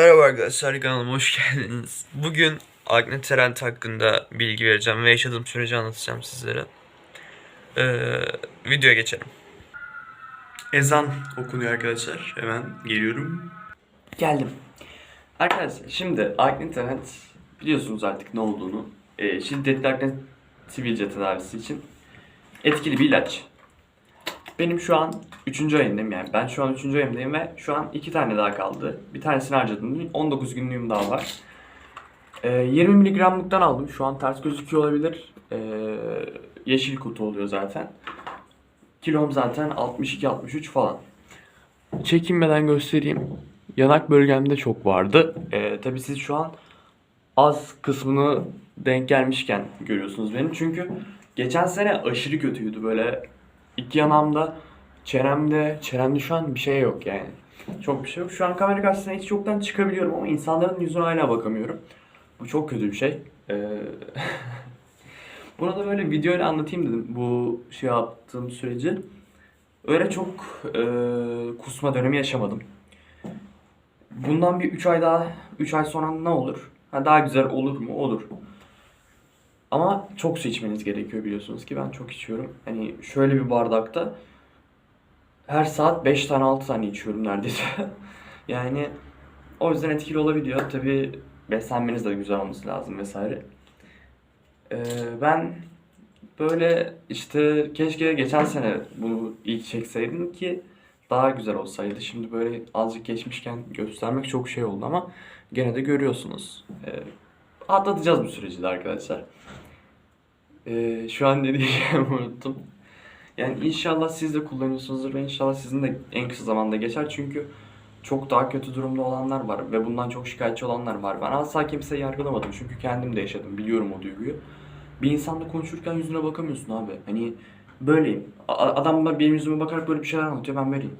Merhaba arkadaşlar kanalıma hoş geldiniz. Bugün Agne Trent hakkında bilgi vereceğim ve yaşadığım süreci anlatacağım sizlere. Ee, videoya geçelim. Ezan okunuyor arkadaşlar. Hemen geliyorum. Geldim. Arkadaşlar şimdi Agneterent biliyorsunuz artık ne olduğunu. Ee, şiddetli akne sivilce tedavisi için etkili bir ilaç. Benim şu an 3. ayındayım yani. Ben şu an 3. ayımdayım ve şu an 2 tane daha kaldı. Bir tanesini harcadım. 19 günlüğüm daha var. Ee, 20 miligramlıktan aldım. Şu an ters gözüküyor olabilir. Ee, yeşil kutu oluyor zaten. Kilom zaten 62-63 falan. Çekinmeden göstereyim. Yanak bölgemde çok vardı. Ee, tabii siz şu an az kısmını denk gelmişken görüyorsunuz benim. Çünkü geçen sene aşırı kötüydü böyle. İki yanağımda, çenemde, çenemde şu an bir şey yok yani. Çok bir şey yok. Şu an kamera karşısına hiç yoktan çıkabiliyorum ama insanların yüzüne hala bakamıyorum. Bu çok kötü bir şey. Ee, Buna da böyle videoyla anlatayım dedim bu şey yaptığım süreci. Öyle çok e, kusma dönemi yaşamadım. Bundan bir 3 ay daha, 3 ay sonra ne olur? Ha, daha güzel olur mu? Olur. Ama çok su içmeniz gerekiyor biliyorsunuz ki ben çok içiyorum. Hani şöyle bir bardakta her saat 5 tane 6 tane içiyorum neredeyse. yani o yüzden etkili olabiliyor. Tabi beslenmeniz de güzel olması lazım vesaire. Ee, ben böyle işte keşke geçen sene bunu ilk çekseydim ki daha güzel olsaydı. Şimdi böyle azıcık geçmişken göstermek çok şey oldu ama gene de görüyorsunuz. Ee, atlatacağız bu süreci de arkadaşlar. Ee, şu an ne diyeceğimi unuttum. Yani inşallah siz de kullanıyorsunuzdur ve inşallah sizin de en kısa zamanda geçer. Çünkü çok daha kötü durumda olanlar var ve bundan çok şikayetçi olanlar var. Ben asla kimseyi yargılamadım çünkü kendim de yaşadım. Biliyorum o duyguyu. Bir insanla konuşurken yüzüne bakamıyorsun abi. Hani böyleyim. A- adam da benim yüzüme bakarak böyle bir şeyler anlatıyor ben böyleyim.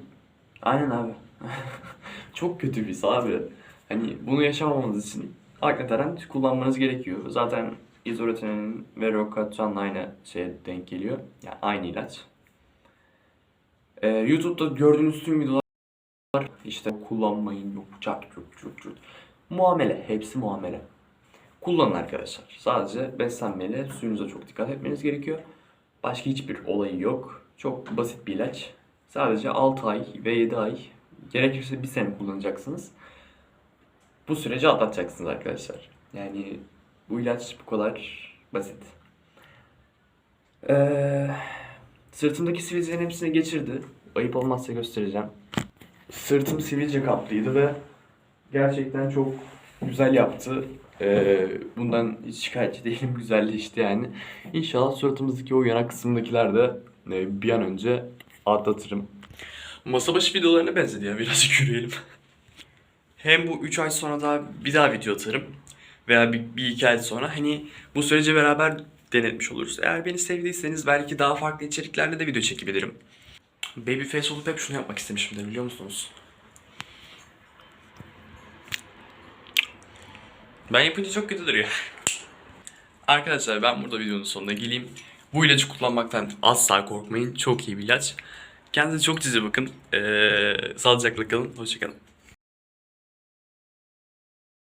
Aynen abi. çok kötü bir his abi. Hani bunu yaşamamanız için Aknetaren kullanmanız gerekiyor. Zaten izolatenin ve Rokatan'la aynı şeye denk geliyor. Yani aynı ilaç. Ee, YouTube'da gördüğünüz tüm videolar işte kullanmayın yok çak çuk çuk çuk. Muamele. Hepsi muamele. Kullanın arkadaşlar. Sadece beslenmeyle suyunuza çok dikkat etmeniz gerekiyor. Başka hiçbir olayı yok. Çok basit bir ilaç. Sadece 6 ay ve 7 ay gerekirse bir sene kullanacaksınız. Bu süreci atlatacaksınız arkadaşlar. Yani bu ilaç bu kadar basit. Ee, sırtımdaki sivilcelerin hepsini geçirdi. Ayıp olmazsa göstereceğim. Sırtım sivilce kaplıydı ve gerçekten çok güzel yaptı. Ee, bundan hiç şikayetçi değilim. Güzelleşti yani. İnşallah suratımızdaki o yanak kısmındakiler de e, bir an önce atlatırım. Masa başı videolarına benzedi ya birazcık yürüyelim. Hem bu 3 ay sonra daha bir daha video atarım. Veya bir, bir iki ay sonra hani bu süreci beraber denetmiş oluruz. Eğer beni sevdiyseniz belki daha farklı içeriklerle de video çekebilirim. Babyface olup hep şunu yapmak istemişimdir biliyor musunuz? Ben yapınca çok kötü duruyor. Arkadaşlar ben burada videonun sonuna geleyim. Bu ilacı kullanmaktan asla korkmayın. Çok iyi bir ilaç. Kendinize çok cici bakın. Ee, sağlıcakla kalın. Hoşçakalın.